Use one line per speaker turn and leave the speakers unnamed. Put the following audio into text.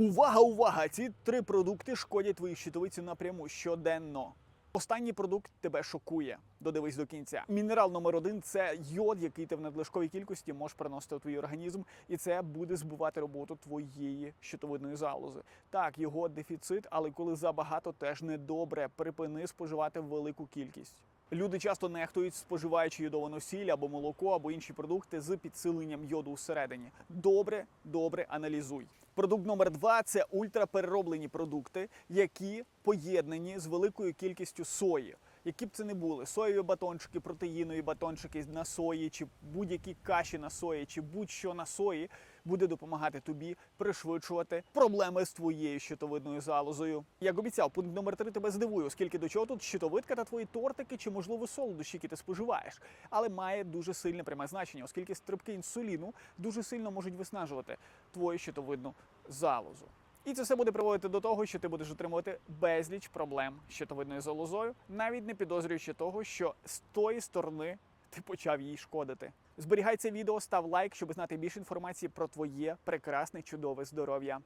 Увага, увага! Ці три продукти шкодять твоїй щитовиці напряму щоденно. Останній продукт тебе шокує. Додивись до кінця. Мінерал номер один це йод, який ти в надлишковій кількості можеш приносити в твій організм, і це буде збивати роботу твоєї щитовидної залози. Так, його дефіцит, але коли забагато, теж недобре. Припини споживати велику кількість. Люди часто нехтують, споживаючи йодовану сіль або молоко, або інші продукти з підсиленням йоду всередині. Добре, добре аналізуй. Продукт номер два це ультраперероблені продукти, які поєднані з великою кількістю сої. Які б це не були соєві батончики, протеїнові батончики на сої, чи будь-які каші на сої, чи будь-що на сої буде допомагати тобі пришвидшувати проблеми з твоєю щитовидною залозою. Як обіцяв, пункт номер три тебе здивує, оскільки до чого тут щитовидка та твої тортики, чи можливо солодощі, які ти споживаєш, але має дуже сильне пряме значення, оскільки стрибки інсуліну дуже сильно можуть виснажувати твою щитовидну залозу. І це все буде приводити до того, що ти будеш отримувати безліч проблем з щитовидною залозою, навіть не підозрюючи того, що з тої сторони ти почав їй шкодити. Зберігай це відео, став лайк, щоб знати більше інформації про твоє прекрасне чудове здоров'я.